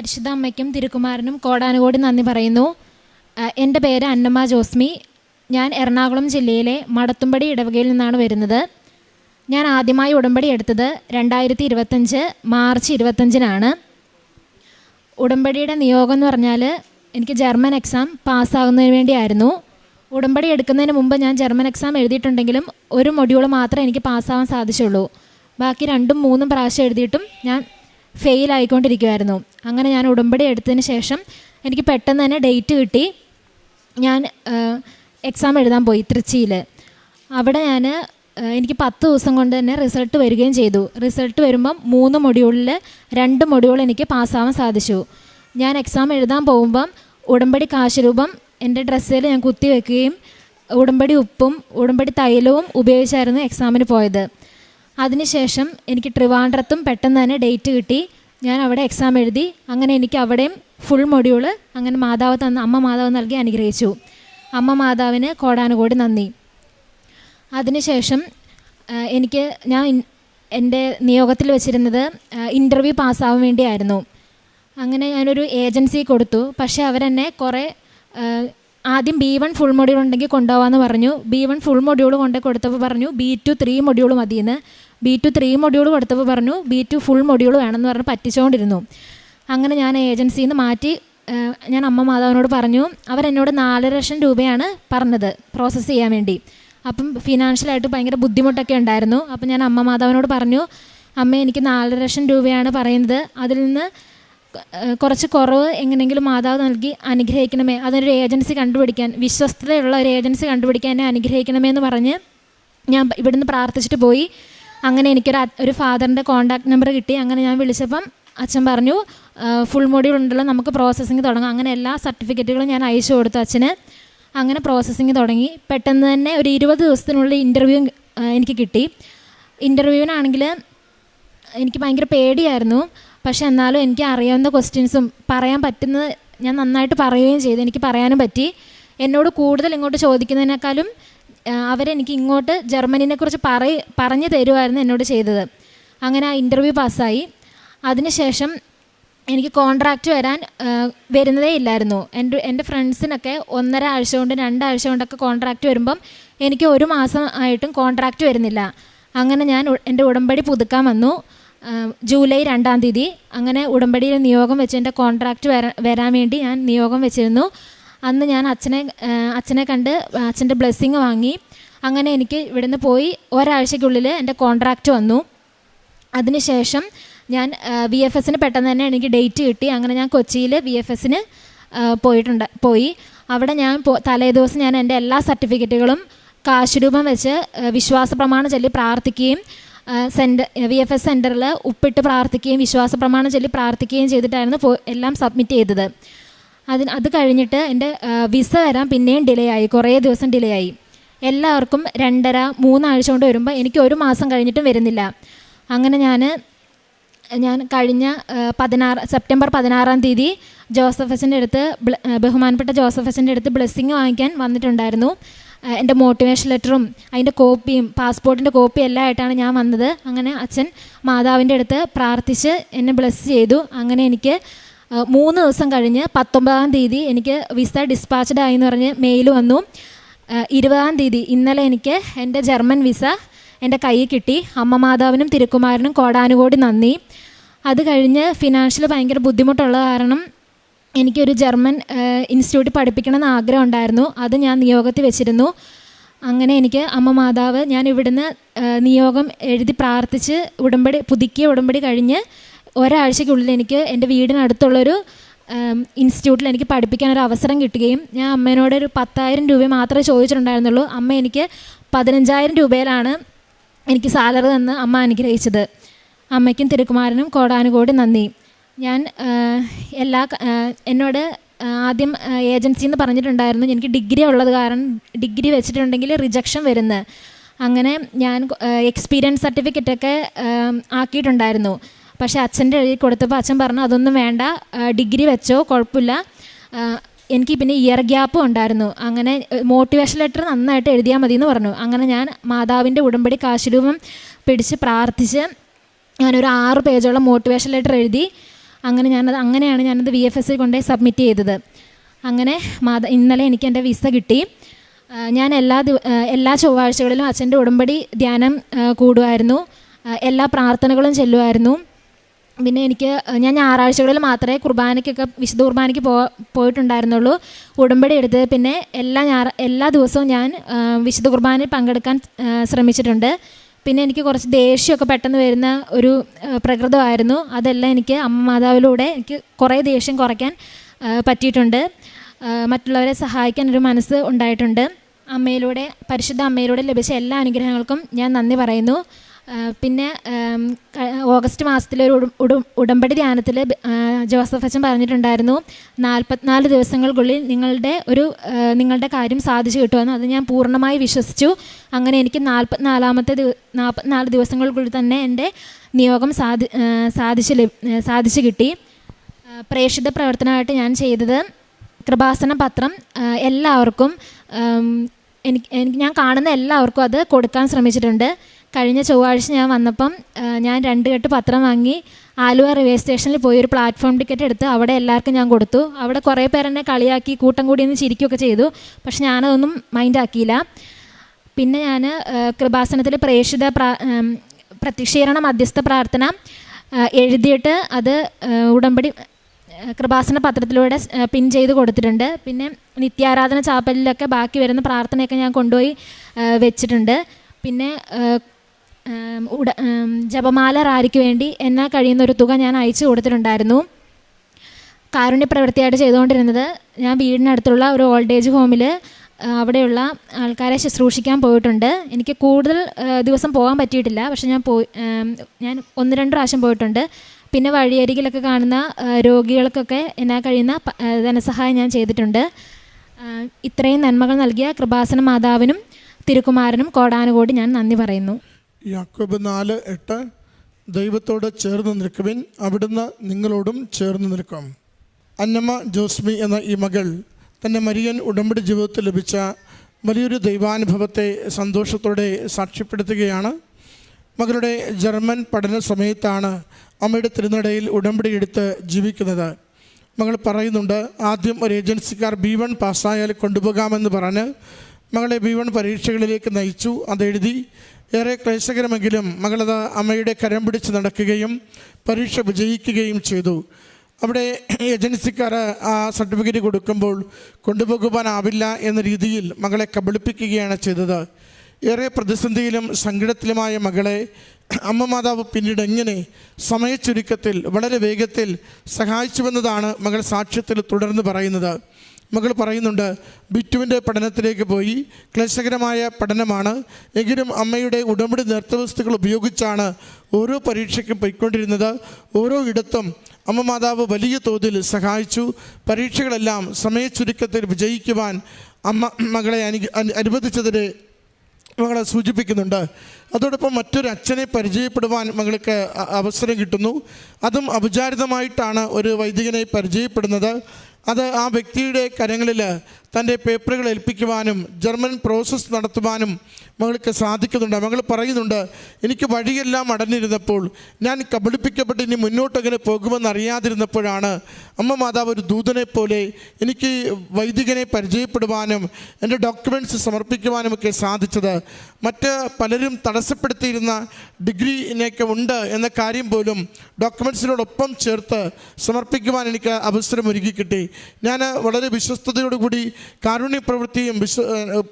പരിശുദ്ധ അമ്മയ്ക്കും തിരുക്കുമാരനും കോടാനുകോടി നന്ദി പറയുന്നു. എന്റെ പേര് അന്നമ്മ ജോസ്മി. ഞാൻ എറണാകുളം ജില്ലയിലെ മടത്തുംപടി ഇടവകയിൽ നിന്നാണ് വരുന്നത്. ഞാൻ ആദ്യമായി ഉടമ്പടി എടുത്തത് രണ്ടായിരത്തി ഇരുപത്തഞ്ച് മാർച്ച് ഇരുപത്തഞ്ചിനാണ്. ഉടമ്പടിയുടെ നിയോഗം എന്ന് പറഞ്ഞാൽ എനിക്ക് ജർമ്മൻ എക്സാം പാസ്സാകുന്നതിന് വേണ്ടിയായിരുന്നു. ഉടമ്പടി എടുക്കുന്നതിന് മുമ്പ് ഞാൻ ജർമ്മൻ എക്സാം എഴുതിയിട്ടുണ്ടെങ്കിലും ഒരു മൊഡ്യൂൾ മാത്രമേ എനിക്ക് പാസ്സാവാൻ സാധിച്ചുള്ളൂ. ബാക്കി രണ്ടും മൂന്നും പ്രാവശ്യം എഴുതിയിട്ടും ഞാൻ ഫെയിൽ ആയിക്കൊണ്ടിരിക്കുമായിരുന്നു അങ്ങനെ ഞാൻ ഉടമ്പടി എടുത്തതിന് ശേഷം എനിക്ക് പെട്ടെന്ന് തന്നെ ഡേറ്റ് കിട്ടി. ഞാൻ എക്സാം എഴുതാൻ പോയി തൃച്ചിയിൽ അവിടെ ഞാൻ എനിക്ക് പത്ത് ദിവസം കൊണ്ട് തന്നെ റിസൾട്ട് വരികയും ചെയ്തു. റിസൾട്ട് വരുമ്പം മൂന്ന് മൊഡ്യൂളിൽ രണ്ട് മൊഡ്യൂൾ എനിക്ക് പാസ്സാവാൻ സാധിച്ചു. ഞാൻ എക്സാം എഴുതാൻ പോകുമ്പം ഉടമ്പടി കാശരൂപം എന്റെ ഡ്രസ്സിൽ ഞാൻ കുത്തി വെക്കുകയും ഉടമ്പടി ഉപ്പും ഉടമ്പടി തൈലവും ഉപയോഗിച്ചായിരുന്നു എക്സാമിന് പോയത്. അതിനുശേഷം എനിക്ക് ട്രിവാൻഡ്രത്തും പെട്ടെന്ന് തന്നെ ഡേറ്റ് കിട്ടി. ഞാൻ അവിടെ എക്സാം എഴുതി. അങ്ങനെ എനിക്ക് അവിടെയും ഫുൾ മൊഡ്യൂൾ അങ്ങനെ മാതാവ് തന്ന അമ്മ മാതാവ് നൽകി അനുഗ്രഹിച്ചു. അമ്മ മാതാവിന് കോടാനുകോടി നന്ദി. അതിനുശേഷം എനിക്ക് ഞാൻ എന്റെ നിയോഗത്തിൽ വെച്ചിരുന്നത് ഇന്റർവ്യൂ പാസ്സാവാൻ വേണ്ടിയായിരുന്നു. അങ്ങനെ ഞാനൊരു ഏജൻസി കൊടുത്തു. പക്ഷേ അവരെന്നെ കുറേ ആദ്യം ബി വൺ ഫുൾ മൊഡ്യൂൾ ഉണ്ടെങ്കിൽ കൊണ്ടുപോകാമെന്ന് പറഞ്ഞു. ബി വൺ ഫുൾ മൊഡ്യൂൾ കൊണ്ട് കൊടുത്തപ്പോൾ പറഞ്ഞു ബി ടു ത്രീ മൊഡ്യൂൾ മതിയെന്ന്. ബി ടു ത്രീ മൊഡ്യൂൾ കൊടുത്തപ്പോൾ പറഞ്ഞു ബി ടു ഫുൾ മൊഡ്യൂൾ വേണമെന്ന് പറഞ്ഞ് പറ്റിച്ചുകൊണ്ടിരുന്നു അങ്ങനെ ഞാൻ ഏജൻസിയിൽ നിന്ന് മാറ്റി ഞാൻ അമ്മ മാതാവിനോട് പറഞ്ഞു അവരെന്നോട് നാല് ലക്ഷം രൂപയാണ് പറഞ്ഞത് പ്രോസസ്സ് ചെയ്യാൻ വേണ്ടി. അപ്പം ഫിനാൻഷ്യലായിട്ട് ഭയങ്കര ബുദ്ധിമുട്ടൊക്കെ ഉണ്ടായിരുന്നു. അപ്പം ഞാൻ അമ്മ മാതാവിനോട് പറഞ്ഞു അമ്മ എനിക്ക് നാല് ലക്ഷം രൂപയാണ് പറയുന്നത്. അതിൽ നിന്ന് കുറച്ച് കുറവ് എങ്ങനെയെങ്കിലും മാതാവ് നൽകി അനുഗ്രഹിക്കണമേ. അതിനൊരു ഏജൻസി കണ്ടുപിടിക്കാൻ വിശ്വസ്തതയുള്ള ഒരു ഏജൻസി കണ്ടുപിടിക്കാൻ എന്നെ അനുഗ്രഹിക്കണമേ എന്ന് പറഞ്ഞ് ഞാൻ ഇവിടുന്ന് പ്രാർത്ഥിച്ചിട്ട് പോയി. അങ്ങനെ എനിക്കൊരു ഒരു ഫാദറിന്റെ കോൺടാക്ട് നമ്പർ കിട്ടി. അങ്ങനെ ഞാൻ വിളിച്ചപ്പം അച്ഛൻ പറഞ്ഞു ഫുൾ മോഡ്യൂൾ ഉണ്ടല്ലോ നമുക്ക് പ്രോസസ്സിങ് തുടങ്ങാം. അങ്ങനെ എല്ലാ സർട്ടിഫിക്കറ്റുകളും ഞാൻ അയച്ചു കൊടുത്തു അച്ഛന്. അങ്ങനെ പ്രോസസ്സിങ് തുടങ്ങി. പെട്ടെന്ന് തന്നെ ഒരു ഇരുപത് ദിവസത്തിനുള്ളിൽ ഇന്റർവ്യൂ എനിക്ക് കിട്ടി. ഇന്റർവ്യൂവിനാണെങ്കിൽ എനിക്ക് ഭയങ്കര പേടിയായിരുന്നു. പക്ഷെ എന്നാലും എനിക്ക് അറിയാവുന്ന ക്വസ്റ്റ്യൻസും പറയാൻ പറ്റുന്നത് ഞാൻ നന്നായിട്ട് പറയുകയും ചെയ്തു. എനിക്ക് പറയാനും പറ്റി. എന്നോട് കൂടുതൽ ഇങ്ങോട്ട് ചോദിക്കുന്നതിനേക്കാളും അവരെനിക്ക് ഇങ്ങോട്ട് ജർമ്മനിനെ കുറിച്ച് പറയ പറഞ്ഞു തരുമായിരുന്നു എന്നോട് ചെയ്തത്. അങ്ങനെ ആ ഇന്റർവ്യൂ പാസ്സായി അതിനുശേഷം എനിക്ക് കോൺട്രാക്റ്റ് വരാൻ വരുന്നതേ ഇല്ലായിരുന്നു. എന്റെ എന്റെ ഫ്രണ്ട്സിനൊക്കെ ഒന്നര ആഴ്ച കൊണ്ട് രണ്ടാഴ്ച കൊണ്ടൊക്കെ കോൺട്രാക്റ്റ് വരുമ്പം എനിക്ക് ഒരു മാസം ആയിട്ടും കോൺട്രാക്റ്റ് വരുന്നില്ല. അങ്ങനെ ഞാൻ എന്റെ ഉടമ്പടി പുതുക്കാൻ വന്നു. ജൂലൈ രണ്ടാം തീയതി അങ്ങനെ ഉടമ്പടിയിൽ നിയോഗം വെച്ച് എന്റെ കോൺട്രാക്റ്റ് വര വരാൻ വേണ്ടി ഞാൻ നിയോഗം വെച്ചിരുന്നു. അന്ന് ഞാൻ അച്ഛനെ അച്ഛനെ കണ്ട് അച്ഛന്റെ ബ്ലെസ്സിങ് വാങ്ങി. അങ്ങനെ എനിക്ക് ഇവിടുന്ന് പോയി ഒരാഴ്ചയ്ക്കുള്ളിൽ എന്റെ കോൺട്രാക്റ്റ് വന്നു. അതിനുശേഷം ഞാൻ വി എഫ് എസിന് പെട്ടെന്ന് തന്നെ എനിക്ക് ഡേറ്റ് കിട്ടി. അങ്ങനെ ഞാൻ കൊച്ചിയിൽ വി എഫ് എസിന് പോയിട്ടുണ്ട് പോയി. അവിടെ ഞാൻ തലേദിവസം ഞാൻ എന്റെ എല്ലാ സർട്ടിഫിക്കറ്റുകളും കാശുരൂപം വെച്ച് വിശ്വാസ പ്രമാണം ചൊല്ലി പ്രാർത്ഥിക്കുകയും സെന്റർ വി എഫ് എസ് സെന്ററിൽ ഉപ്പിട്ട് പ്രാർത്ഥിക്കുകയും വിശ്വാസ പ്രമാണം ചൊല്ലി പ്രാർത്ഥിക്കുകയും ചെയ്തിട്ടായിരുന്നു എല്ലാം സബ്മിറ്റ് ചെയ്തത്. അതിന് അത് കഴിഞ്ഞിട്ട് എന്റെ വിസ വരാൻ പിന്നെയും ഡിലേ ആയി. കുറേ ദിവസം ഡിലേ ആയി. എല്ലാവർക്കും രണ്ടര മൂന്നാഴ്ച കൊണ്ട് വരുമ്പോൾ എനിക്ക് ഒരു മാസം കഴിഞ്ഞിട്ടും വരുന്നില്ല. അങ്ങനെ ഞാൻ ഞാൻ കഴിഞ്ഞ പതിനാറ് സെപ്റ്റംബർ പതിനാറാം തീയതി ജോസഫ് അച്ഛന്റെ അടുത്ത് ബഹുമാനപ്പെട്ട ജോസഫ് അച്ഛന്റെ അടുത്ത് ബ്ലെസ്സിങ് വാങ്ങിക്കാൻ വന്നിട്ടുണ്ടായിരുന്നു. എന്റെ മോട്ടിവേഷൻ ലെറ്ററും അതിന്റെ കോപ്പിയും പാസ്പോർട്ടിന്റെ കോപ്പി എല്ലാം ആയിട്ടാണ് ഞാൻ വന്നത്. അങ്ങനെ അച്ഛൻ മാതാവിന്റെ അടുത്ത് പ്രാർത്ഥിച്ച് എന്നെ ബ്ലെസ് ചെയ്തു. അങ്ങനെ എനിക്ക് മൂന്ന് ദിവസം കഴിഞ്ഞ് പത്തൊമ്പതാം തീയതി എനിക്ക് വിസ ഡിസ്പാച്ച്ഡ് ആയി എന്ന് പറഞ്ഞ് മെയിൽ വന്നു. ഇരുപതാം തീയതി ഇന്നലെ എനിക്ക് എന്റെ ജർമ്മൻ വിസ എന്റെ കയ്യിൽ കിട്ടി. അമ്മ മാതാവിനും തിരുക്കുമാരനും കോടാനുകോടി നന്ദി. അത് കഴിഞ്ഞ് ഫിനാൻഷ്യൽ ഭയങ്കര ബുദ്ധിമുട്ടുള്ള കാരണം എനിക്കൊരു ജർമ്മൻ ഇൻസ്റ്റിറ്റ്യൂട്ടിൽ പഠിപ്പിക്കണമെന്ന് ആഗ്രഹം ഉണ്ടായിരുന്നു അത് ഞാൻ നിയോഗത്തിൽ വെച്ചിരുന്നു. അങ്ങനെ എനിക്ക് അമ്മ മാതാവ് ഞാൻ ഇവിടുന്ന് നിയോഗം എഴുതി പ്രാർത്ഥിച്ച് ഉടമ്പടി പുതുക്കിയ ഉടമ്പടി കഴിഞ്ഞ് ഒരാഴ്ചയ്ക്കുള്ളിൽ എനിക്ക് എന്റെ വീടിനടുത്തുള്ളൊരു ഇൻസ്റ്റിറ്റ്യൂട്ടിൽ എനിക്ക് പഠിപ്പിക്കാനൊരു അവസരം കിട്ടുകയും ഞാൻ അമ്മേനോട് ഒരു പത്തായിരം രൂപ മാത്രമേ ചോദിച്ചിട്ടുണ്ടായിരുന്നുള്ളൂ. അമ്മ എനിക്ക് പതിനഞ്ചായിരം രൂപയിലാണ് എനിക്ക് സാലറി തന്ന് അമ്മ അനുഗ്രഹിച്ചത്. അമ്മയ്ക്കും തിരുക്കുമാരനും കോടാനുകോടി നന്ദി. ഞാൻ എല്ലാ എന്നോട് ആദ്യം ഏജൻസി എന്ന് പറഞ്ഞിട്ടുണ്ടായിരുന്നു. എനിക്ക് ഡിഗ്രി ഉള്ളത് കാരണം ഡിഗ്രി വെച്ചിട്ടുണ്ടെങ്കിൽ റിജക്ഷൻ വരുന്നത് അങ്ങനെ ഞാൻ എക്സ്പീരിയൻസ് സർട്ടിഫിക്കറ്റൊക്കെ ആക്കിയിട്ടുണ്ടായിരുന്നു. പക്ഷേ അച്ഛന്റെ എഴുതി കൊടുത്തപ്പോൾ അച്ഛൻ പറഞ്ഞു അതൊന്നും വേണ്ട. ഡിഗ്രി വെച്ചോ കുഴപ്പമില്ല. എനിക്ക് പിന്നെ ഇയർ ഗ്യാപ്പും ഉണ്ടായിരുന്നു. അങ്ങനെ മോട്ടിവേഷൻ ലെറ്റർ നന്നായിട്ട് എഴുതിയാൽ മതി എന്ന് പറഞ്ഞു. അങ്ങനെ ഞാൻ മാതാവിന്റെ ഉടമ്പടി കാശുരൂപം പിടിച്ച് പ്രാർത്ഥിച്ച് ഞാനൊരു ആറ് പേജോളം മോട്ടിവേഷൻ ലെറ്റർ എഴുതി അങ്ങനെ ഞാനത് അങ്ങനെയാണ് ഞാനത് വി എഫ് എസ് കൊണ്ടുപോയി സബ്മിറ്റ് ചെയ്തത്. അങ്ങനെ മാത ഇന്നലെ എനിക്ക് എന്റെ വിസ കിട്ടി. ഞാൻ എല്ലാ എല്ലാ ചൊവ്വാഴ്ചകളിലും അച്ഛന്റെ ഉടമ്പടി ധ്യാനം കൂടുമായിരുന്നു. എല്ലാ പ്രാർത്ഥനകളും ചെല്ലുമായിരുന്നു. പിന്നെ എനിക്ക് ഞാൻ ഞായറാഴ്ചകളിൽ മാത്രമേ കുർബാനയ്ക്കൊക്കെ വിശുദ്ധ കുർബാനയ്ക്ക് പോ പോയിട്ടുണ്ടായിരുന്നുള്ളൂ. ഉടമ്പടി എടുത്ത് പിന്നെ എല്ലാ ഞായർ എല്ലാ ദിവസവും ഞാൻ വിശുദ്ധ കുർബാനയിൽ പങ്കെടുക്കാൻ ശ്രമിച്ചിട്ടുണ്ട്. പിന്നെ എനിക്ക് കുറച്ച് ദേഷ്യമൊക്കെ പെട്ടെന്ന് വരുന്ന ഒരു പ്രകൃതമായിരുന്നു. അതെല്ലാം എനിക്ക് അമ്മ മാതാവിലൂടെ എനിക്ക് കുറേ ദേഷ്യം കുറയ്ക്കാൻ പറ്റിയിട്ടുണ്ട്. മറ്റുള്ളവരെ സഹായിക്കാൻ ഒരു മനസ്സ് ഉണ്ടായിട്ടുണ്ട്. അമ്മയിലൂടെ പരിശുദ്ധ അമ്മയിലൂടെ ലഭിച്ച എല്ലാ അനുഗ്രഹങ്ങൾക്കും ഞാൻ നന്ദി പറയുന്നു. പിന്നെ ഓഗസ്റ്റ് മാസത്തിലെ ഒരു ഉട- ഉട- ഉടമ്പടി ധ്യാനത്തിൽ ജോസഫ് അച്ഛൻ പറഞ്ഞിട്ടുണ്ടായിരുന്നു നാൽപ്പത്തിനാല് ദിവസങ്ങൾക്കുള്ളിൽ നിങ്ങളുടെ ഒരു നിങ്ങളുടെ കാര്യം സാധിച്ചു കിട്ടുമെന്ന്. അത് ഞാൻ പൂർണമായി വിശ്വസിച്ചു. അങ്ങനെ എനിക്ക് നാൽപ്പത്തിനാലാമത്തെ നാൽപ്പത്തിനാല് ദിവസങ്ങൾക്കുള്ളിൽ തന്നെ എന്റെ നിയോഗം സാധി സാധിച്ചു സാധിച്ചു കിട്ടി. പ്രേക്ഷിത പ്രവർത്തനമായിട്ട് ഞാൻ ചെയ്തത് കൃപാസന പത്രം എല്ലാവർക്കും എനിക്ക് എനിക്ക് ഞാൻ കാണുന്ന എല്ലാവർക്കും അത് കൊടുക്കാൻ ശ്രമിച്ചിട്ടുണ്ട്. കഴിഞ്ഞ ചൊവ്വാഴ്ച ഞാൻ വന്നപ്പം ഞാൻ രണ്ട് കെട്ട് പത്രം വാങ്ങി ആലുവ റെയിൽവേ സ്റ്റേഷനിൽ പോയി ഒരു പ്ലാറ്റ്ഫോം ടിക്കറ്റ് എടുത്ത് അവിടെ എല്ലാവർക്കും ഞാൻ കൊടുത്തു. അവിടെ കുറേ പേരെന്നെ കളിയാക്കി കൂട്ടം കൂടി നിന്ന് ചിരിക്കുകയൊക്കെ ചെയ്തു. പക്ഷെ ഞാനതൊന്നും മൈൻഡാക്കിയില്ല പിന്നെ ഞാൻ കൃപാസനത്തിൽ പ്രേക്ഷിത പ്രാ പ്രത്യക്ഷീകരണ മധ്യസ്ഥ പ്രാർത്ഥന എഴുതിയിട്ട് അത് ഉടമ്പടി കൃപാസന പത്രത്തിലൂടെ പിൻ ചെയ്ത് കൊടുത്തിട്ടുണ്ട്. പിന്നെ നിത്യാരാധന ചാപ്പലിലൊക്കെ ബാക്കി വരുന്ന പ്രാർത്ഥനയൊക്കെ ഞാൻ കൊണ്ടുപോയി വെച്ചിട്ടുണ്ട്. പിന്നെ ഉട ജപമാല വേണ്ടി എന്നാൽ കഴിയുന്ന ഒരു തുക ഞാൻ അയച്ചു കൊടുത്തിട്ടുണ്ടായിരുന്നു. കാരുണ്യ പ്രവൃത്തിയായിട്ട് ചെയ്തുകൊണ്ടിരുന്നത് ഞാൻ വീടിനടുത്തുള്ള ഒരു ഓൾഡ് ഏജ് ഹോമിൽ അവിടെയുള്ള ആൾക്കാരെ ശുശ്രൂഷിക്കാൻ പോയിട്ടുണ്ട്. എനിക്ക് കൂടുതൽ ദിവസം പോകാൻ പറ്റിയിട്ടില്ല. പക്ഷെ ഞാൻ പോയി ഞാൻ ഒന്ന് രണ്ട് പ്രാവശ്യം പോയിട്ടുണ്ട്. പിന്നെ വഴിയരികിലൊക്കെ കാണുന്ന രോഗികൾക്കൊക്കെ എന്നാ കഴിയുന്ന ധനസഹായം ഞാൻ ചെയ്തിട്ടുണ്ട്. ഇത്രയും നന്മകൾ നൽകിയ കൃപാസന മാതാവിനും തിരുക്കുമാരനും കോടാനുകോടി ഞാൻ നന്ദി പറയുന്നു. യാക്കോബ് നാല് എട്ട്. ദൈവത്തോട് ചേർന്ന് നിൽക്കുവിൻ. അവിടുന്ന് നിങ്ങളോടും ചേർന്ന് നിൽക്കും. അന്നമ്മ ജോസ്മി എന്ന ഈ മകൾ തന്റെ മരിയൻ ഉടമ്പടി ജീവിതത്തിൽ ലഭിച്ച വലിയൊരു ദൈവാനുഭവത്തെ സന്തോഷത്തോടെ സാക്ഷ്യപ്പെടുത്തുകയാണ്. മകളുടെ ജർമ്മൻ പഠന സമയത്താണ് അമ്മയുടെ തിരുനടയിൽ ഉടമ്പടി എടുത്ത് ജീവിക്കുന്നത്. മകൾ പറയുന്നുണ്ട് ആദ്യം ഒരു ഏജൻസിക്കാർ ബി വൺ പാസ്സായാൽ കൊണ്ടുപോകാമെന്ന് പറഞ്ഞ് മകളെ ബി വൺ പരീക്ഷകളിലേക്ക് നയിച്ചു. അതെഴുതി ഏറെ ക്ലേശകരമെങ്കിലും മകളത് അമ്മയുടെ കരം പിടിച്ച് നടക്കുകയും പരീക്ഷ വിജയിക്കുകയും ചെയ്തു. അവിടെ ഏജൻസിക്കാർ ആ സർട്ടിഫിക്കറ്റ് കൊടുക്കുമ്പോൾ കൊണ്ടുപോകുവാനാവില്ല എന്ന രീതിയിൽ മകളെ കബളിപ്പിക്കുകയാണ് ചെയ്തത്. ഏറെ പ്രതിസന്ധിയിലും സങ്കടത്തിലുമായ മകളെ അമ്മ മാതാവ് പിന്നീട് എങ്ങനെ സമയച്ചുരുക്കത്തിൽ വളരെ വേഗത്തിൽ സഹായിച്ചുവെന്നതാണ് മകൾ സാക്ഷ്യത്തിൽ തുടർന്ന് പറയുന്നത്. മകൾ പറയുന്നുണ്ട് ബിറ്റുവിന്റെ പഠനത്തിലേക്ക് പോയി. ക്ലേശകരമായ പഠനമാണ്. എങ്കിലും അമ്മയുടെ ഉടമ്പടി നൃത്തവസ്തുക്കൾ ഉപയോഗിച്ചാണ് ഓരോ പരീക്ഷയ്ക്കും പോയിക്കൊണ്ടിരുന്നത്. ഓരോ ഇടത്തും അമ്മ മാതാവ് വലിയ തോതിൽ സഹായിച്ചു. പരീക്ഷകളെല്ലാം സമയച്ചുരുക്കത്തിൽ വിജയിക്കുവാൻ അമ്മ മകളെ അനു- അനുവദിച്ചതിന് മകളെ സൂചിപ്പിക്കുന്നുണ്ട്. അതോടൊപ്പം മറ്റൊരു അച്ഛനെ പരിചയപ്പെടുവാൻ മകൾക്ക് അവസരം കിട്ടുന്നു. അതും അപചാരിതമായിട്ടാണ് ഒരു വൈദികനെ പരിചയപ്പെടുന്നത്. അത് ആ വ്യക്തിയുടെ കരങ്ങളിൽ തന്റെ പേപ്പറുകൾ ഏൽപ്പിക്കുവാനും ജർമ്മൻ പ്രോസസ്സ് നടത്തുവാനും മകൾക്ക് സാധിക്കുന്നുണ്ട്. മകൾ പറയുന്നുണ്ട് എനിക്ക് വഴിയെല്ലാം അടഞ്ഞിരുന്നപ്പോൾ ഞാൻ കബളിപ്പിക്കപ്പെട്ട് ഇനി മുന്നോട്ടങ്ങനെ പോകുമെന്ന് അറിയാതിരുന്നപ്പോഴാണ് അമ്മ മാതാവ് ഒരു ദൂതനെ പോലെ എനിക്ക് വൈദികനെ പരിചയപ്പെടുവാനും എന്റെ ഡോക്യുമെന്റ്സ് സമർപ്പിക്കുവാനും ഒക്കെ സാധിച്ചത്. മറ്റ് പലരും തടസ്സപ്പെടുത്തിയിരുന്ന ഡിഗ്രിനൊക്കെ ഉണ്ട് എന്ന കാര്യം പോലും ഡോക്യുമെന്റ്സിനോടൊപ്പം ചേർത്ത് സമർപ്പിക്കുവാൻ എനിക്ക് അവസരം ഒരുക്കി കിട്ടി. ഞാൻ വളരെ വിശ്വസ്തയോടുകൂടി കാരുണ്യ പ്രവൃത്തിയും വിശ്വ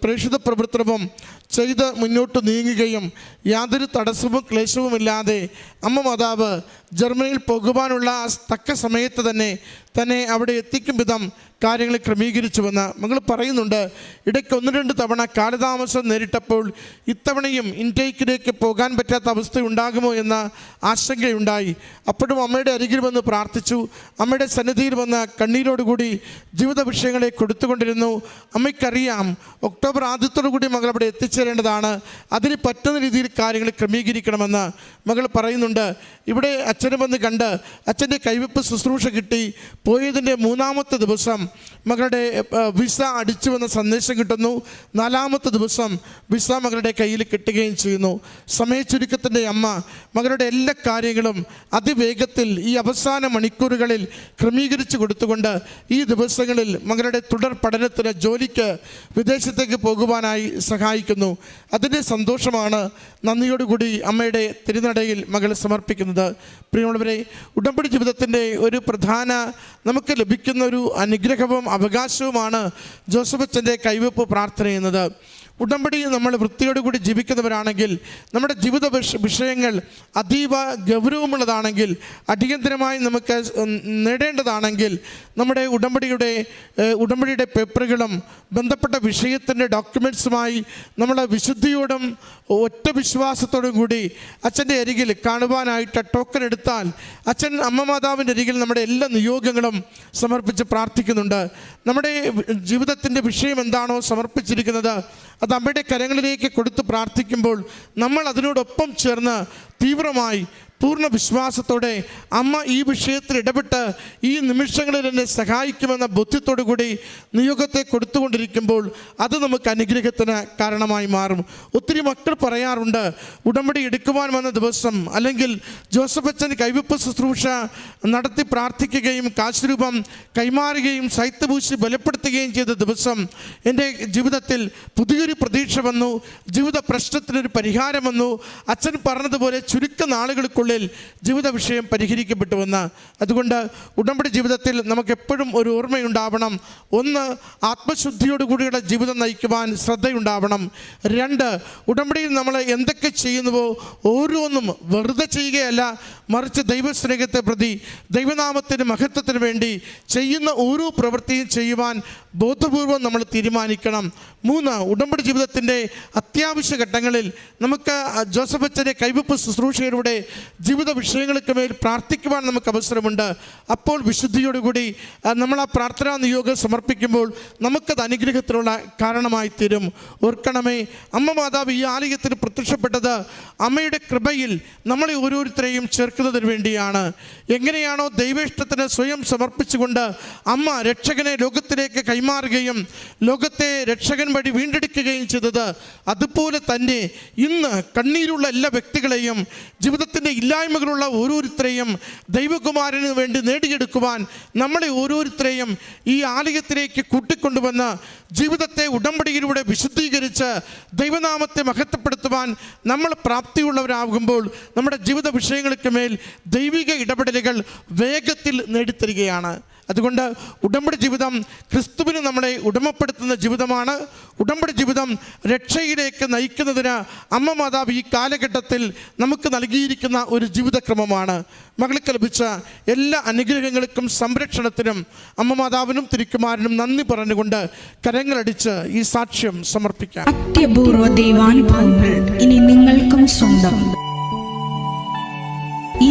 പ്രേക്ഷിത പ്രവർത്തനവും ചെയ്ത് മുന്നോട്ട് നീങ്ങുകയും യാതൊരു തടസ്സവും ക്ലേശവുമില്ലാതെ അമ്മ മാതാവ് ജർമ്മനിയിൽ പോകുവാനുള്ള തക്ക സമയത്ത് തന്നെ തന്നെ അവിടെ എത്തിക്കും വിധം കാര്യങ്ങൾ ക്രമീകരിച്ചുവെന്ന് മകൾ പറയുന്നുണ്ട്. ഇടയ്ക്ക് ഒന്ന് രണ്ട് തവണ കാലതാമസം നേരിട്ടപ്പോൾ ഇത്തവണയും ഇൻടേക്കിലേക്ക് പോകാൻ പറ്റാത്ത അവസ്ഥ ഉണ്ടാകുമോ എന്ന ആശങ്കയുണ്ടായി. അപ്പോഴും അമ്മയുടെ അരികിൽ വന്ന് പ്രാർത്ഥിച്ചു. അമ്മയുടെ സന്നിധിയിൽ വന്ന് കണ്ണീരോടുകൂടി ജീവിത വിഷയങ്ങളെ കൊടുത്തുകൊണ്ടിരുന്നു. അമ്മയ്ക്കറിയാം ഒക്ടോബർ ആദ്യത്തോടു കൂടി മകൾ അവിടെ എത്തിച്ചേരേണ്ടതാണ് അതിന് പറ്റുന്ന രീതിയിൽ കാര്യങ്ങൾ ക്രമീകരിക്കണമെന്ന് മകൾ പറയുന്നുണ്ട്. ഇവിടെ അച്ഛനെ വന്ന് കണ്ട് അച്ഛന്റെ കൈവെപ്പ് ശുശ്രൂഷ കിട്ടി. പോയതിന്റെ മൂന്നാമത്തെ ദിവസം മകളുടെ വിസ അടിച്ചു വന്ന സന്ദേശം കിട്ടുന്നു. നാലാമത്തെ ദിവസം വിസ മകളുടെ കയ്യിൽ കിട്ടുകയും ചെയ്യുന്നു. സമയച്ചുരുക്കത്തിന്റെ അമ്മ മകളുടെ എല്ലാ കാര്യങ്ങളും അതിവേഗത്തിൽ ഈ അവസാന മണിക്കൂറുകളിൽ ക്രമീകരിച്ചു കൊടുത്തുകൊണ്ട് ഈ ദിവസങ്ങളിൽ മകളുടെ തുടർ പഠനത്തിന് ജോലിക്ക് വിദേശത്തേക്ക് പോകുവാനായി സഹായിക്കുന്നു. അതിന്റെ സന്തോഷമാണ് നന്ദിയോടുകൂടി അമ്മയുടെ തിരുനടയിൽ മകൾ സമർപ്പിക്കുന്നത്. പ്രിയമുള്ളവരെ ഉടമ്പടി ജീവിതത്തിന്റെ ഒരു പ്രധാന നമുക്ക് ലഭിക്കുന്ന ഒരു അനുഗ്രഹവും അവകാശവുമാണ് ജോസഫ് അച്ഛന്റെ കൈവെപ്പ് പ്രാർത്ഥന എന്നത് ഉടമ്പടി നമ്മൾ വൃത്തിയോടുകൂടി ജീവിക്കുന്നവരാണെങ്കിൽ നമ്മുടെ ജീവിത വിഷ- വിഷയങ്ങൾ അതീവ ഗൗരവമുള്ളതാണെങ്കിൽ അടിയന്തരമായി നമുക്ക് നേടേണ്ടതാണെങ്കിൽ നമ്മുടെ ഉടമ്പടിയുടെ ഉടമ്പടിയുടെ പേപ്പറുകളും ബന്ധപ്പെട്ട വിഷയത്തിന്റെ ഡോക്യുമെന്റ്സുമായി നമ്മൾ വിശുദ്ധിയോടും ഒറ്റ വിശ്വാസത്തോടും കൂടി അച്ഛന്റെ അരികിൽ കാണുവാനായിട്ട് ടോക്കൺ എടുത്താൽ അച്ഛൻ അമ്മ മാതാവിന്റെ അരികിൽ നമ്മുടെ എല്ലാ നിയോഗങ്ങളും സമർപ്പിച്ച് പ്രാർത്ഥിക്കുന്നുണ്ട്. നമ്മുടെ ജീവിതത്തിന്റെ വിഷയം എന്താണോ സമർപ്പിച്ചിരിക്കുന്നത് അത് അമ്മയുടെ കരങ്ങളിലേക്ക് കൊടുത്ത് പ്രാർത്ഥിക്കുമ്പോൾ നമ്മൾ അതിനോടൊപ്പം ചേർന്ന് തീവ്രമായി പൂർണ വിശ്വാസത്തോടെ അമ്മ ഈ വിഷയത്തിൽ ഇടപെട്ട് ഈ നിമിഷങ്ങളിൽ എന്നെ സഹായിക്കുമെന്ന ബോധ്യത്തോടു കൂടി നിയോഗത്തെ കൊടുത്തുകൊണ്ടിരിക്കുമ്പോൾ അത് നമുക്ക് അനുഗ്രഹത്തിന് കാരണമായി മാറും. ഒത്തിരി മക്കൾ പറയാറുണ്ട് ഉടമ്പടി എടുക്കുവാൻ വന്ന ദിവസം അല്ലെങ്കിൽ ജോസഫ് അച്ഛൻ കൈവപ്പ് ശുശ്രൂഷ നടത്തി പ്രാർത്ഥിക്കുകയും കാശുരൂപം കൈമാറുകയും സൈത്തപൂശി ബലപ്പെടുത്തുകയും ചെയ്ത ദിവസം എന്റെ ജീവിതത്തിൽ പുതിയൊരു പ്രതീക്ഷ വന്നു ജീവിത പ്രശ്നത്തിനൊരു പരിഹാരം വന്നു. അച്ഛൻ പറഞ്ഞതുപോലെ ചുരുക്ക നാളുകൾക്കുള്ളിൽ ജീവിത വിഷയം പരിഹരിക്കപ്പെട്ടുവെന്ന്. അതുകൊണ്ട് ഉടമ്പടി ജീവിതത്തിൽ നമുക്കെപ്പോഴും ഒരു ഓർമ്മയുണ്ടാവണം. ഒന്ന് ആത്മശുദ്ധിയോടുകൂടിയുള്ള ജീവിതം നയിക്കുവാൻ ശ്രദ്ധയുണ്ടാവണം. രണ്ട് ഉടമ്പടിയിൽ നമ്മൾ എന്തൊക്കെ ചെയ്യുന്നുവോ ഓരോന്നും വെറുതെ ചെയ്യുകയല്ല മറിച്ച് ദൈവസ്നേഹത്തെ പ്രതി ദൈവനാമത്തിന് മഹത്വത്തിന് വേണ്ടി ചെയ്യുന്ന ഓരോ പ്രവൃത്തിയും ചെയ്യുവാൻ ബോധപൂർവം നമ്മൾ തീരുമാനിക്കണം. മൂന്ന് ഉടമ്പടി ജീവിതത്തിന്റെ അത്യാവശ്യ ഘട്ടങ്ങളിൽ നമുക്ക് ജോസഫ് അച്ഛന്റെ കൈവപ്പ് ശുശ്രൂഷയിലൂടെ ജീവിത വിഷയങ്ങൾക്ക് മേൽ പ്രാർത്ഥിക്കുവാൻ നമുക്ക് അവസരമുണ്ട്. അപ്പോൾ വിശുദ്ധിയോടുകൂടി നമ്മൾ ആ പ്രാർത്ഥനാ നിയോഗം സമർപ്പിക്കുമ്പോൾ നമുക്കത് അനുഗ്രഹത്തിനുള്ള കാരണമായി തീരും. ഓർക്കണമേ അമ്മ മാതാവ് ഈ ആലയത്തിന് പ്രത്യക്ഷപ്പെട്ടത് അമ്മയുടെ കൃപയിൽ നമ്മളെ ഓരോരുത്തരെയും ചേർക്കുന്നതിന് വേണ്ടിയാണ്. എങ്ങനെയാണോ ദൈവേഷ്ടത്തിന് സ്വയം സമർപ്പിച്ചുകൊണ്ട് അമ്മ രക്ഷകനെ ലോകത്തിലേക്ക് കൈമാറുകയും ലോകത്തെ രക്ഷകൻ വഴി വീണ്ടെടുക്കുകയും ചെയ്തത് അതുപോലെ തന്നെ ഇന്ന് കണ്ണീരുള്ള എല്ലാ വ്യക്തികളെയും ജീവിതത്തിന്റെ ഇല്ലായ്മകളുള്ള ഓരോരുത്തരെയും ദൈവകുമാരന് വേണ്ടി നേടിയെടുക്കുവാൻ നമ്മളെ ഓരോരുത്തരെയും ഈ ആലയത്തിലേക്ക് കൂട്ടിക്കൊണ്ടുവന്ന് ജീവിതത്തെ ഉടമ്പടിയിലൂടെ വിശുദ്ധീകരിച്ച് ദൈവനാമത്തെ മഹത്വപ്പെടുത്തുവാൻ നമ്മൾ പ്രാപ്തിയുള്ളവരാകുമ്പോൾ നമ്മുടെ ജീവിത വിഷയങ്ങൾക്ക് മേൽ ദൈവിക ഇടപെടലുകൾ വേഗത്തിൽ നേടിത്തരികയാണ്. അതുകൊണ്ട് ഉടമ്പടി ജീവിതം ക്രിസ്തുവിന് നമ്മളെ ഉടമപ്പെടുത്തുന്ന ജീവിതമാണ്. ഉടമ്പടി ജീവിതം രക്ഷയിലേക്ക് നയിക്കുന്നതിന് അമ്മ മാതാവ് ഈ കാലഘട്ടത്തിൽ നമുക്ക് നൽകിയിരിക്കുന്ന ഒരു ജീവിതക്രമമാണ്. മകൾക്ക് ലഭിച്ച എല്ലാ അനുഗ്രഹങ്ങൾക്കും സംരക്ഷണത്തിനും അമ്മ മാതാവിനും തിരിക്കുമാരനും നന്ദി പറഞ്ഞുകൊണ്ട് കരങ്ങളടിച്ച് ഈ സാക്ഷ്യം സമർപ്പിക്കാം. അത്യപൂർവ ദൈവാനുഭവങ്ങൾ ഇനി നിങ്ങൾക്കും സ്വന്തം. ഈ